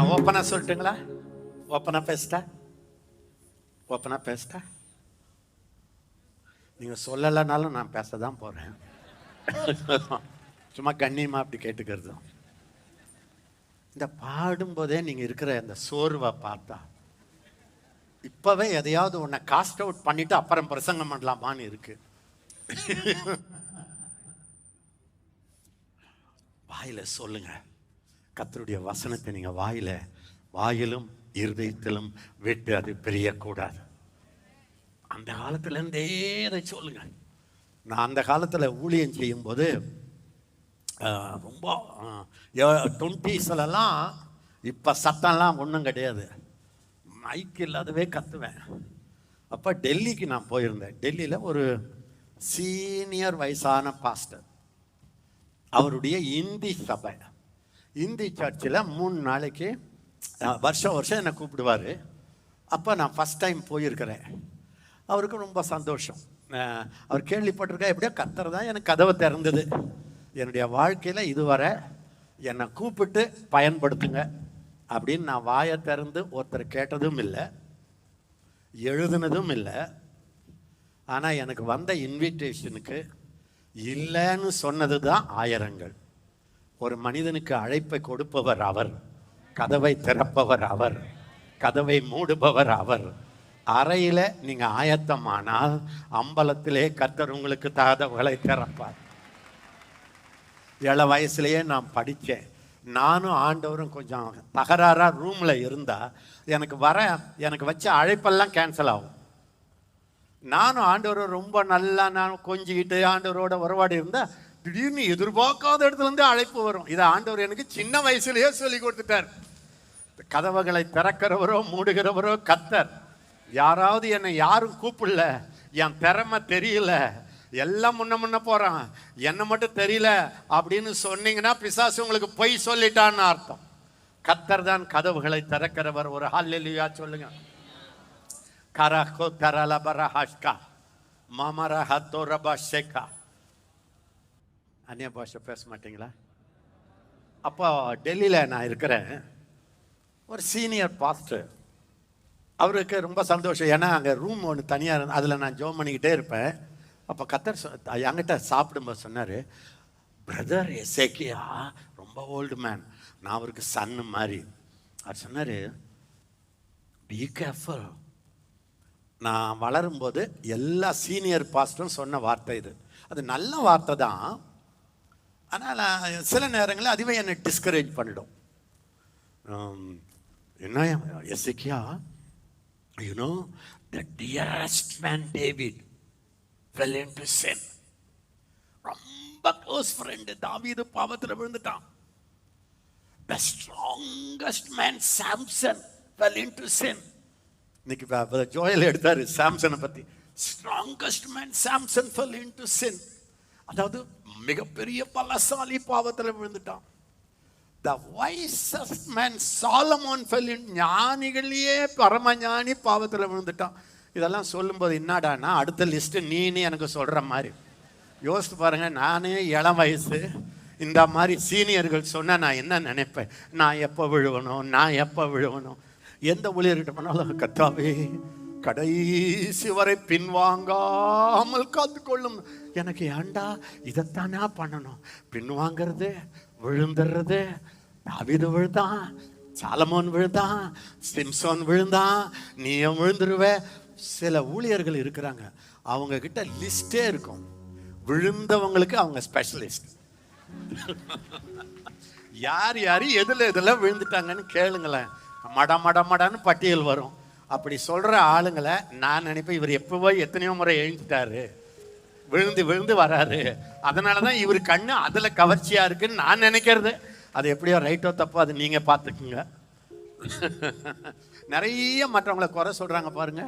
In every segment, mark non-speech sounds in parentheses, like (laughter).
நான் ஓப்பனாக சொல்லட்டுங்களா? ஓப்பனாக பேசிட்டா ஓப்பனாக பேசிட்டா நீங்கள் சொல்லலைனாலும் நான் பேச தான் போகிறேன் சும்மா கண்ணியமாக அப்படி கேட்டுக்கிறது. இந்த பாடும்போதே நீங்கள் இருக்கிற அந்த சோர்வை பார்த்தா இப்போவே எதையாவது உன்னை காஸ்ட் அவுட் பண்ணிவிட்டு அப்புறம் பிரசங்கம் பண்ணலாமான்னு இருக்கு. வாயில் சொல்லுங்கள் கத்தருடைய வசனத்தை நீங்கள் வாயில வாயிலும் இருதயத்திலும் விட்டு அது பிரியக்கூடாது. அந்த காலத்துலேருந்தே அதை சொல்லுங்க. நான் அந்த காலத்தில் ஊழியம் செய்யும்போது ரொம்ப டுவெண்ட்டீஸ்லலாம் இப்போ சத்தம்லாம் ஒன்றும் கிடையாது. மைக் இல்லாதவே கத்துவேன். அப்போ டெல்லிக்கு நான் போயிருந்தேன். டெல்லியில் ஒரு சீனியர் வயசான பாஸ்டர். அவருடைய இந்தி சபை. இந்தி சர்ச்சில் மூணு நாளைக்கு வருஷம் வருஷம் என்னை கூப்பிடுவார். அப்போ நான் ஃபஸ்ட் டைம் போயிருக்கிறேன். அவருக்கு ரொம்ப சந்தோஷம். அவர் கேள்விப்பட்டிருக்கா எப்படியோ கத்தர் தான் எனக்கு கதவை திறந்தது. என்னுடைய வாழ்க்கையில் இதுவரை என்னை கூப்பிட்டு பயன்படுத்துங்க அப்படின்னு நான் வாயை திறந்து ஒருத்தர் கேட்டதும் இல்லை எழுதுனதும் இல்லை. ஆனால் எனக்கு வந்த இன்விடேஷனுக்கு இல்லைன்னு சொன்னது தான் ஆயிரங்கள். ஒரு மனிதனுக்கு அழைப்பை கொடுப்பவர் அவர் கதவை திறப்பவர் அவர் கதவை மூடுபவர் அவர். அறையில் நீங்கள் ஆயத்தமானால் அம்பலத்திலே கர்த்தர் உங்களுக்கு கதவுகளை திறப்பார். ஏழை வயசுலேயே நான் படித்தேன். நானும் ஆண்டவரும் கொஞ்சம் தகராறாக ரூமில் இருந்தால் எனக்கு வர எனக்கு வச்ச அழைப்பெல்லாம் கேன்சல் ஆகும். நானும் ஆண்டவரும் ரொம்ப நல்லா நான் கொஞ்சிக்கிட்டு ஆண்டவரோட உறவாடி இருந்தால் திடீர்னு எதிர்பார்க்காத இடத்துல இருந்து அழைப்பு வரும். இதை ஆண்டவர் எனக்கு சின்ன வயசுலயே சொல்லி கொடுத்துட்டார். கதவுகளை திறக்கிறவரோ மூடுகிறவரோ கத்தர். யாராவது என்னை யாரும் கூப்பிடல. என் திறமை தெரியல. எல்லாம் முன்ன முன்ன போறான். என்ன மட்டும் தெரியல அப்படின்னு சொன்னீங்கன்னா பிசாசு உங்களுக்கு பொய் சொல்லிட்டான்னு அர்த்தம். கத்தர் தான் கதவுகளை திறக்கிறவர். ஒரு ஹல்லேலூயா சொல்லுங்க. கரஹோ தரலபர ஹஷ்கா மமர ஹத்தோ ரபா ஷேகா அந்நிய பாஷை பேச மாட்டீங்களா? அப்போ டெல்லியில் நான் இருக்கிறேன். ஒரு சீனியர் பாஸ்டர். அவருக்கு ரொம்ப சந்தோஷம். ஏன்னா அங்கே ரூம் ஒன்று தனியாக இருந்து அதில் நான் ஜோம் பண்ணிக்கிட்டே இருப்பேன். அப்போ கத்தர் சொ- என்கிட்ட சாப்பிடும்போது சொன்னார் பிரதர் எசேக்கியா ரொம்ப ஓல்டு மேன் நான் அவருக்கு சன்னு மாதிரி. அவர் சொன்னார் பி கேர்ஃபுல் நான் வளரும்போது எல்லா சீனியர் பாஸ்டரும் சொன்ன வார்த்தை இது. அது நல்ல வார்த்தை தான். ஆனால் சில நேரங்களில் அதுவே என்னை டிஸ்கரேஜ் பண்ணிடும். என்ன எசிக்கியா you know the dearest man David fell into sin ரொம்ப க்ளோஸ் ஃப்ரெண்டு தாவீது பாவத்தில் விழுந்துட்டான். The strongest man Samson fell into sin இன்னைக்கு ஜோயல் எடுத்தார் சாம்சனை பற்றி strongest man Samson fell into sin அதாவது மிகப்பெரிய பலசாலி பாவத்தில் விழுந்துட்டான். The wisest man Solomon fell ஞானிகளையே பரம ஞானி பாவத்தில் விழுந்துட்டான். இதெல்லாம் சொல்லும்போது என்னடானா அடுத்த லிஸ்ட்டு நீனு எனக்கு சொல்கிற மாதிரி. யோசித்து பாருங்கள் நானே இளம் வயசு. இந்த மாதிரி சீனியர்கள் சொன்னால் நான் என்ன நினைப்பேன்? நான் எப்போ விழுவணும்? நான் எப்போ விழுவணும்? எந்த ஊழியர்கிட்ட பண்ணாலும் கத்தாவே கடைசி வரை பின்வாங்காமல் காத்துக்கொள்ளும். எனக்கு ஏண்டா இதைத்தானா பண்ணணும்? பின்வாங்கிறது விழுந்துடுறது தாவிது விழுந்தான் சாலமோன் விழுந்தான் சிம்சோன் விழுந்தான் நீயும் விழுந்துருவ. சில ஊழியர்கள் இருக்கிறாங்க. அவங்க கிட்ட லிஸ்டே இருக்கும். விழுந்தவங்களுக்கு அவங்க ஸ்பெஷலிஸ்ட் யார் யார் எதில் எதில் விழுந்துட்டாங்கன்னு கேளுங்களேன். மட மட மடன்னு பட்டியல் வரும். அப்படி சொல்கிற ஆளுங்களை நான் நினைப்பேன் இவர் எப்போவோ எத்தனையோ முறை எழுந்துட்டாரு. விழுந்து விழுந்து வராரு. அதனால தான் இவர் கண்ணு அதில் கவர்ச்சியாக இருக்குன்னு நான் நினைக்கிறது. அது எப்படியோ ரைட்டோ தப்போ அது நீங்கள் பார்த்துக்குங்க. நிறைய மற்றவங்கள குறை சொல்கிறாங்க பாருங்க.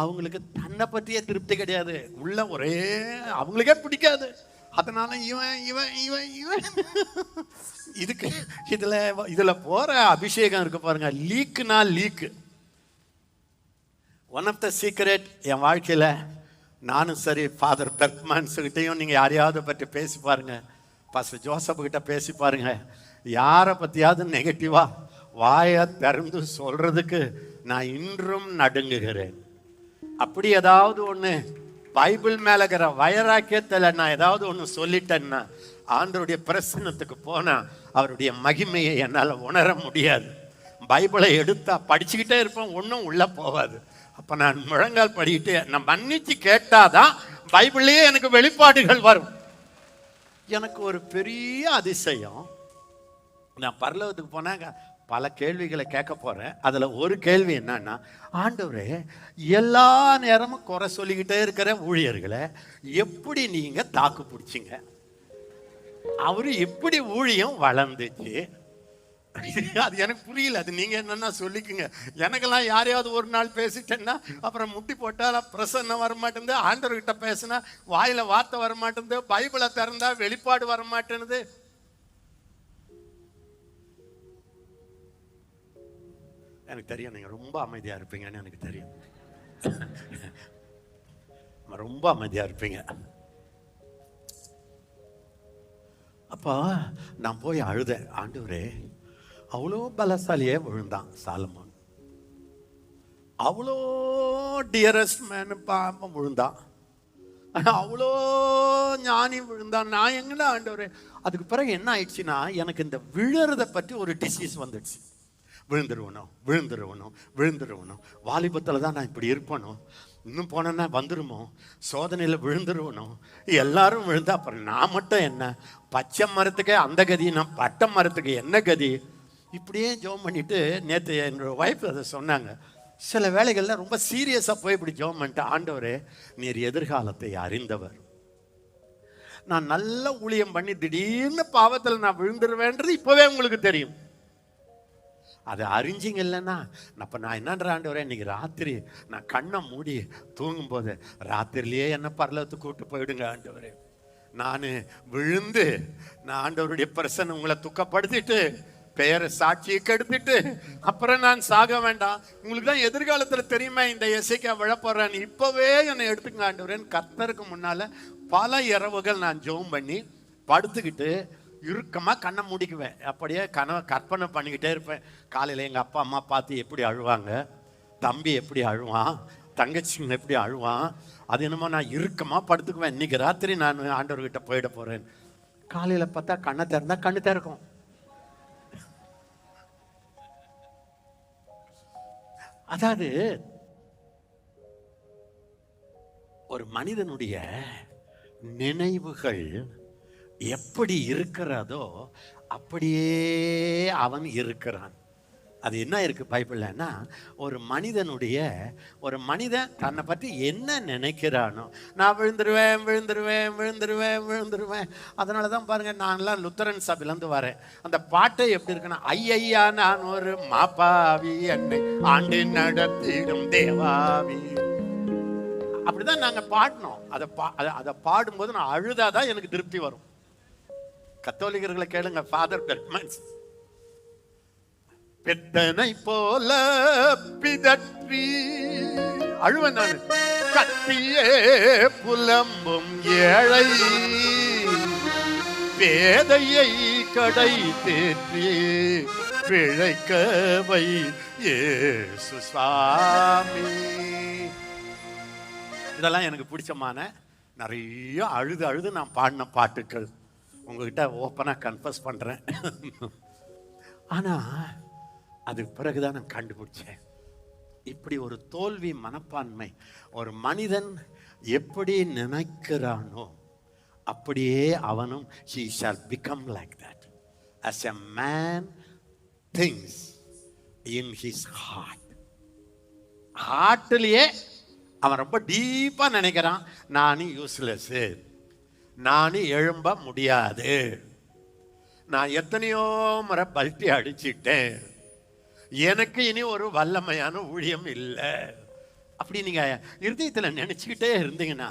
அவங்களுக்கு தன்னை பற்றிய திருப்தி கிடையாது. உள்ள ஒரே அவங்களுக்கே பிடிக்காது. அதனால இவன் இவன் இவன் இவன். இதுக்கு இதில் இதில் போகிற அபிஷேகம் இருக்கு பாருங்க. லீக்குனா leak one of the secret என் வாழ்க்கையில் நானும் சரி ஃபாதர் பெர்க்மான்ஸுக்கிட்டையும் நீங்கள் யாரையாவது பற்றி பேசி பாருங்கள் பாஸ்டர் ஜோசப் பேசி பாருங்கள் யாரை பற்றியாவது நெகட்டிவாக வாயை திறந்து சொல்கிறதுக்கு நான் இன்றும் நடுங்குகிறேன். அப்படி ஏதாவது ஒன்று பைபிள் மேலே இருக்கிற வைராக்கியத்துல நான் ஏதாவது ஒன்று சொல்லிட்டேன்னா ஆண்டருடைய பிரசனத்துக்கு போனால் அவருடைய மகிமையை என்னால் உணர முடியாது. பைபிளை எடுத்தா படிச்சுக்கிட்டே இருப்பேன் ஒன்றும் உள்ளே போகாது அப்போ நான் முழங்கால் படிக்கிட்டு நான் மன்னிச்சு கேட்டாதான் பைபிள்லேயே எனக்கு வெளிப்பாடுகள் வரும். எனக்கு ஒரு பெரிய அதிசயம். நான் பரலவத்துக்கு போனாங்க பல கேள்விகளை கேட்க போகிறேன் அதில் ஒரு கேள்வி என்னன்னா ஆண்டவரே எல்லா நேரமும் குறை சொல்லிக்கிட்டே இருக்கிற ஊழியர்களை எப்படி நீங்கள் தாக்கு பிடிச்சிங்க? அவரு எப்படி ஊழியம் வளர்ந்துச்சு. (laughs) அது எனக்கு புரியல. அது நீங்க என்னன்னா சொல்லிக்குங்க. எனக்கெல்லாம் யாரையாவது ஒரு நாள் பேசிட்டேன்னா அப்புறம் முட்டி போட்டால் பிரசன்னம் வர ஆண்டவர்கிட்ட பேசினா வாயில வார்த்தை வர பைபிளை திறந்தா வெளிப்பாடு வர எனக்கு தெரியும் நீங்க ரொம்ப அமைதியா இருப்பீங்கன்னு எனக்கு தெரியும். ரொம்ப அமைதியா இருப்பீங்க. அப்போ நான் போய் அழுதேன். ஆண்டவரே அவ்வளோ பலசாலியே விழுந்தான் சாலமோன். அவ்வளோ டியரஸ்ட் மேன் பாம்பம் விழுந்தான். அவ்வளோ ஞானி விழுந்தான். நான் எங்கடா ஆண்டவர்? அதுக்கு பிறகு என்ன ஆயிடுச்சுன்னா எனக்கு இந்த விழுறதை பற்றி ஒரு டிசீஸ் வந்துடுச்சு. விழுந்துருவணும் விழுந்துருவணும் விழுந்துருவணும் வாலிபத்தில் தான் நான் இப்படி இருப்பணும் இன்னும் போனேன்னா வந்துருமோ? சோதனையில் விழுந்துருவணும் எல்லாரும் விழுந்தா அப்புறம் நான் மட்டும் என்ன? பச்சை மரத்துக்கே அந்த கதி நான் பட்டை மரத்துக்கு என்ன கதி? இப்படியே ஜோம் பண்ணிட்டு நேற்று என்னோட ஒய்ஃப் அதை சொன்னாங்க. சில வேலைகளில் ரொம்ப சீரியஸாக போய் இப்படி ஜோம் பண்ணிட்டு ஆண்டவரே நீர் எதிர்காலத்தை அறிந்தவர். நான் நல்ல ஊழியம் பண்ணி திடீர்னு பாவத்தில் நான் விழுந்துருவேன்றது இப்போவே உங்களுக்கு தெரியும். அதை அறிஞ்சிங்க இல்லைன்னா அப்போ நான் என்னன்ற ஆண்டவரே இன்னைக்கு ராத்திரி நான் கண்ணை மூடி தூங்கும்போது ராத்திரிலேயே என்ன பரலத்துக்கு கூப்பிட்டு போயிடுங்க ஆண்டவரே. நான் விழுந்து நான் ஆண்டவருடைய பிரசனை உங்களை துக்கப்படுத்திட்டு பெயரை சாட்சியை கெடுத்துட்டு அப்புறம் நான் சாக வேண்டாம். உங்களுக்கு தான் எதிர்காலத்தில் தெரியுமா இந்த இசைக்க விழப்போறேன் இப்போவே என்னை எடுத்துங்க ஆண்டவரேன்னு கர்த்தருக்கு முன்னால் பல இரவுகள் நான் ஜோம் பண்ணி படுத்துக்கிட்டு இறுக்கமாக கண்ணை மூடிக்குவேன். அப்படியே கனவை கற்பனை பண்ணிக்கிட்டே இருப்பேன். காலையில் எங்கள் அப்பா அம்மா பார்த்து எப்படி அழுவாங்க? தம்பி எப்படி அழுவான்? தங்கச்சிங்க எப்படி அழுவான்? அது என்னமோ நான் இறுக்கமாக படுத்துக்குவேன். இன்னைக்கு ராத்திரி நான் ஆண்டவர்கிட்ட போயிட போகிறேன் காலையில் பார்த்தா கண்ணை திறந்தால் கண்ணு திறக்கும். அதாவது ஒரு மனிதனுடைய நினைவுகள் எப்படி இருக்கிறதோ அப்படியே அவன் இருக்கிறான். அது என்ன இருக்குது பைபிள்னா ஒரு மனிதனுடைய ஒரு மனிதன் தன்னை பற்றி என்ன நினைக்கிறானோ நான் விழுந்துருவேன் விழுந்துருவேன் விழுந்துருவேன் விழுந்துருவேன். அதனால தான் பாருங்கள் நான்லாம் லுத்தரன் சபையிலேருந்து வரேன். அந்த பாட்டை எப்படி இருக்குன்னா ஐயா நான் ஒரு மாப்பாவி என்னை ஆண்டு நடத்திடும் தேவாவி. அப்படிதான் நாங்கள் பாடினோம். அதை பா அதை- அதை பாடும்போது நான் அழுதாதான் எனக்கு திருப்தி வரும். கத்தோலிகர்களை கேளுங்க ஃபாதர் பெர்மன்ஸ் பெத்தனை போல பிதற்றி. அழுவன் நான். கட்டியே புலம்பும் ஏழை. பேதையை கடை தேற்றி பிழைக்கவை ஏசு சாமி இதெல்லாம் எனக்கு பிடிச்சமான நிறைய அழுது அழுது நான் பாடின பாட்டுக்கள். உங்ககிட்ட ஓப்பனாக கன்ஃபஸ் பண்ணுறேன் ஆனால் அதுக்கு பிறகுதான் நான் கண்டுபிடிச்சேன். இப்படி ஒரு தோல்வி மனப்பான்மை ஒரு மனிதன் எப்படி நினைக்கிறானோ அப்படியே அவனும் she shall become like that as a man thinks in his heart ஹார்ட்லேயே அவன் ரொம்ப டீப்பாக நினைக்கிறான். நானும் யூஸ்லெஸ்ஸு நானும் எழும்ப முடியாது. நான் எத்தனையோ முறை பல்ட்டி அடிச்சிட்டேன் எனக்கு இனி ஒரு வல்லமையான ஊழியம் இல்லை. அப்படி நீங்கள் இருதயத்தில் நினச்சிக்கிட்டே இருந்தீங்கன்னா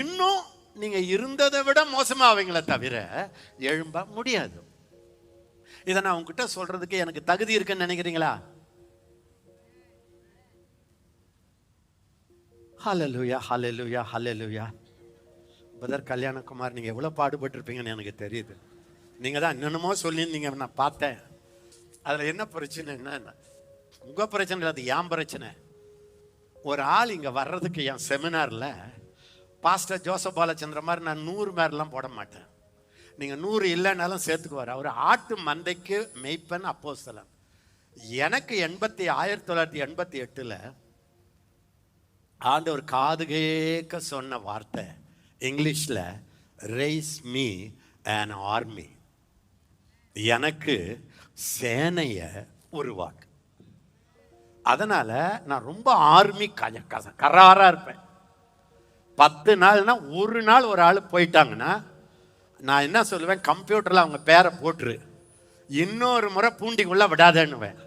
இன்னும் நீங்கள் இருந்ததை விட மோசமாக அவங்கள தவிர எழும்ப முடியாது. இதை நான் உங்ககிட்ட சொல்கிறதுக்கு எனக்கு தகுதி இருக்குன்னு நினைக்கிறீங்களா? ஹலலுயா ஹலலுயா ஹலலுயா பதர் கல்யாணகுமார் நீங்கள் எவ்வளோ பாடுபட்டிருப்பீங்கன்னு எனக்கு தெரியுது. நீங்கள் தான் என்னென்னமோ சொல்லியிருந்தீங்க நான் பார்த்தேன். அதில் என்ன பிரச்சனைன்னா உங்கள் பிரச்சனை இல்லை அது ஏன் பிரச்சனை? ஒரு ஆள் இங்கே வர்றதுக்கு என் செமினாரில் பாஸ்டர் ஜோசப் பாலச்சந்திர மாதிரி நான் நூறு மாதிரிலாம் போட மாட்டேன். நீங்கள் நூறு இல்லைன்னாலும் சேர்த்துக்குவார். அவர் ஆட்டு மந்தைக்கு மெய்ப்பன் அப்போஸ்தலன். எனக்கு எண்பத்தி ஆயிரத்தி தொள்ளாயிரத்தி எண்பத்தி எட்டில் ஆண்டவர் காது கேட்க சொன்ன வார்த்தை இங்கிலீஷில் ரைஸ் மீ அண்ட் ஆர்மி எனக்கு சேனையை உருவாக்கு. அதனால நான் ரொம்ப ஆர்மி கஜ கச கராரா இருப்பேன். பத்து நாள்னா ஒரு நாள் ஒரு ஆள் போயிட்டாங்கன்னா நான் என்ன சொல்லுவேன்? கம்ப்யூட்டரில் அவங்க பேரை போட்டுரு. இன்னொரு முறை பூண்டிக்குள்ள விடாதேன்னுவேன்.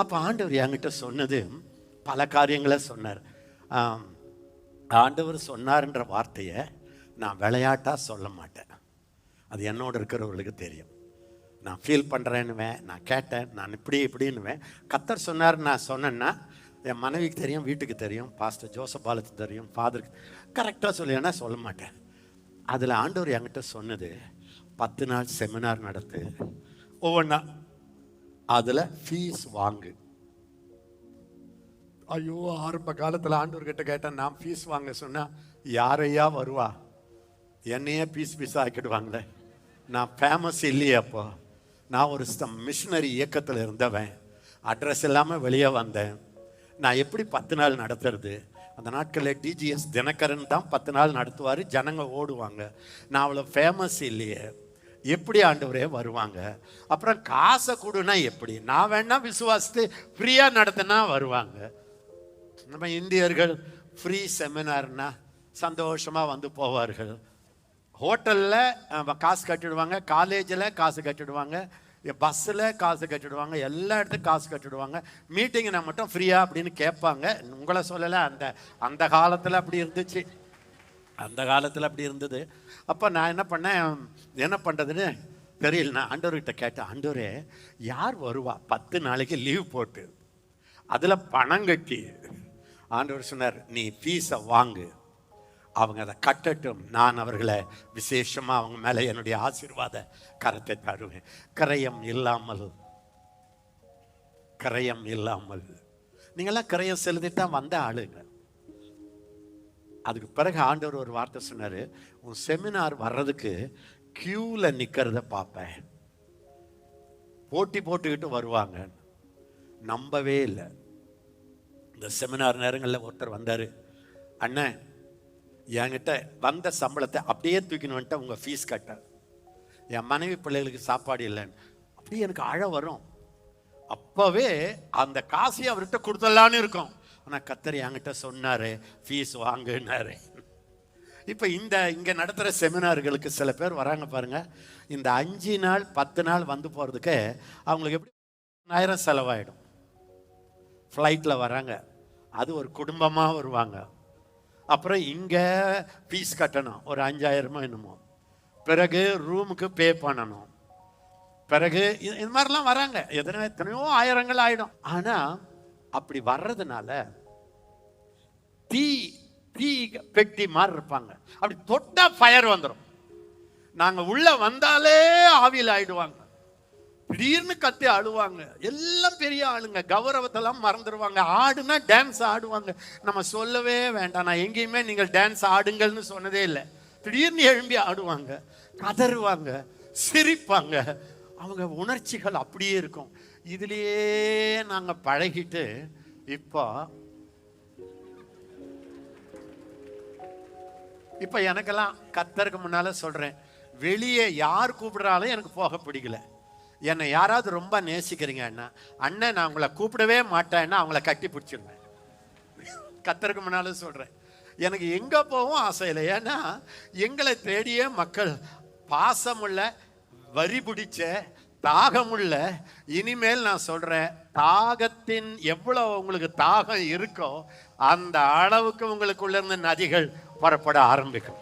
அப்போ ஆண்டவர் என்கிட்ட சொன்னது பல காரியங்களை சொன்னார். ஆண்டவர் சொன்னார்ன்ற வார்த்தையை நான் விளையாட்டா சொல்ல மாட்டேன். அது என்னோட இருக்கிறவர்களுக்கு தெரியும். நான் ஃபீல் பண்ணுறேன்னுவேன் நான் கேட்டேன் நான் இப்படி இப்படின்னுவேன். கத்தர் சொன்னார் நான் சொன்னேன்னா என் மனைவிக்கு தெரியும் வீட்டுக்கு தெரியும் பாஸ்டர் ஜோசப் பாலத்துக்கு தெரியும் ஃபாதருக்கு கரெக்டாக சொல்லினா சொல்ல மாட்டேன். அதில் ஆண்டவர் என்கிட்ட சொன்னது பத்து நாள் செமினார் நடத்து. ஒவ்வொன்றா அதில் ஃபீஸ் வாங்கு. ஐயோ ஆரம்ப காலத்தில் ஆண்டவர்கிட்ட கேட்டேன் நான் ஃபீஸ் வாங்க சொன்னால் யாரையா வருவா? என்னையே பீஸ் பீஸ் ஆக்கிடுவாங்களே. நான் ஃபேமஸ் இல்லையே அப்போ. நான் ஒரு மிஷினரி இயக்கத்தில் இருந்தவன். அட்ரஸ் இல்லாமல் வெளியே வந்தேன். நான் எப்படி பத்து நாள் நடத்துறது? அந்த நாட்களில் டிஜிஎஸ் தினகரன் தான் பத்து நாள் நடத்துவார் ஜனங்க ஓடுவாங்க. நான் அவ்வளோ ஃபேமஸ் இல்லையே. எப்படி ஆண்டவரே வருவாங்க? அப்புறம் காசை கொடுனா எப்படி? நான் வேணா விசுவாசித்து ஃப்ரீயாக நடத்தினா வருவாங்க. நம்ம இந்தியர்கள் ஃப்ரீ செமினார்னா சந்தோஷமா வந்து போவார்கள். ஹோட்டலில் காசு கட்டிடுவாங்க. காலேஜில் காசு கட்டிடுவாங்க. பஸ்ஸில் காசு கட்டிடுவாங்க. எல்லா இடத்துக்கும் காசு கட்டிடுவாங்க. மீட்டிங்கில் மட்டும் ஃப்ரீயா அப்படின்னு கேட்பாங்க. உங்களை சொல்லலை அந்த அந்த காலத்தில் அப்படி இருந்துச்சு. அந்த காலத்தில் அப்படி இருந்தது. அப்போ நான் என்ன பண்ணேன்? என்ன பண்ணுறதுன்னு தெரியல. நான் ஆண்டவர்கிட்ட கேட்டேன். ஆண்டவரே யார் வருவா? பத்து நாளைக்கு லீவ் போட்டு. அதில் பணம் கட்டி. ஆண்டவர் சொன்னார் நீ ஃபீஸை வாங்கு. அவங்க அதை கட்டட்டும். நான் அவர்களை விசேஷமாக அவங்க மேலே என்னுடைய ஆசீர்வாத கரத்தை தருவேன். கரையம் இல்லாமல் கரையம் இல்லாமல். நீங்களாம் கரையம் செலுத்திட்டு தான் வந்த ஆளுங்க. அதுக்கு பிறகு ஆண்டவர் ஒரு வார்த்தை சொன்னார் உன் செமினார் வர்றதுக்கு க்யூவில் நிற்கிறத பார்ப்பேன். போட்டி போட்டுக்கிட்டு வருவாங்க நம்பவே இல்லை. இந்த செமினார் நேரங்களில் ஒருத்தர் வந்தார் அண்ணன் என்கிட்ட வந்த சம்பளத்தை அப்படியே தூக்கின்னு வந்துட்டு உங்கள் ஃபீஸ் கட்ட என் மனைவி பிள்ளைகளுக்கு சாப்பாடு இல்லைன்னு. அப்படியே எனக்கு அழ வரும். அப்போவே அந்த காசையை அவர்கிட்ட கொடுத்துடலான்னு இருக்கும். ஆனால் கத்தர் என்கிட்ட சொன்னார் ஃபீஸ் வாங்குனாரு. இப்போ இந்த இங்கே நடத்துகிற செமினார்களுக்கு சில பேர் வராங்க பாருங்க. இந்த அஞ்சு நாள் பத்து நாள் வந்து போகிறதுக்கு அவங்களுக்கு எப்படி ஆயிரம் செலவாயிடும். ஃப்ளைட்டில் வராங்க. அது ஒரு குடும்பமாக வருவாங்க. அப்புறம் இங்கே ஃபீஸ் கட்டணும். ஒரு அஞ்சாயிரமோ என்னமோ. பிறகு ரூமுக்கு பே பண்ணணும். பிறகு இது இது மாதிரிலாம் வராங்க. எத்தனை எத்தனையோ ஆயிரங்கள் ஆகிடும் ஆனால் அப்படி வர்றதுனால தீ தீ பெட்டி மாதிரி இருப்பாங்க. அப்படி தொட்டால் ஃபயர் வந்துடும் நாங்கள் உள்ளே வந்தாலே ஆவியில் ஆயிடுவாங்க. திடீர்னு கத்தி ஆடுவாங்க. எல்லாம் பெரிய ஆளுங்க. கௌரவத்தெல்லாம் மறந்துடுவாங்க ஆடுனா டான்ஸ் ஆடுவாங்க. நம்ம சொல்லவே வேண்டாம். நான் எங்கேயுமே நீங்கள் டான்ஸ் ஆடுங்கள்னு சொன்னதே இல்லை. திடீர்னு எழும்பி ஆடுவாங்க. கதறுவாங்க. சிரிப்பாங்க. அவங்க உணர்ச்சிகள் அப்படியே இருக்கும். இதுலயே நாங்கள் பழகிட்டு இப்போ இப்போ எனக்கெல்லாம் கத்தருக்கு முன்னால சொல்றேன். வெளியே யார் கூப்பிடுறாலும் எனக்கு போக பிடிக்கல. என்னை யாராவது ரொம்ப நேசிக்கிறீங்க அண்ணா அண்ணன் நான் உங்களை கூப்பிடவே மாட்டேன்னா அவங்கள கட்டி பிடிச்சிருவேன். கத்தருக்கு முன்னாலும் சொல்கிறேன் எனக்கு எங்கே போகவும் ஆசை இல்லை. ஏன்னா எங்களை தேடிய மக்கள் பாசமுள்ள வரி பிடிச்ச தாகமுள்ள இனிமேல் நான் சொல்கிறேன் தாகத்தின் எவ்வளோ உங்களுக்கு தாகம் இருக்கோ அந்த அளவுக்கு உங்களுக்குள்ள இருந்து நதிகள் புறப்பட ஆரம்பிக்கும்.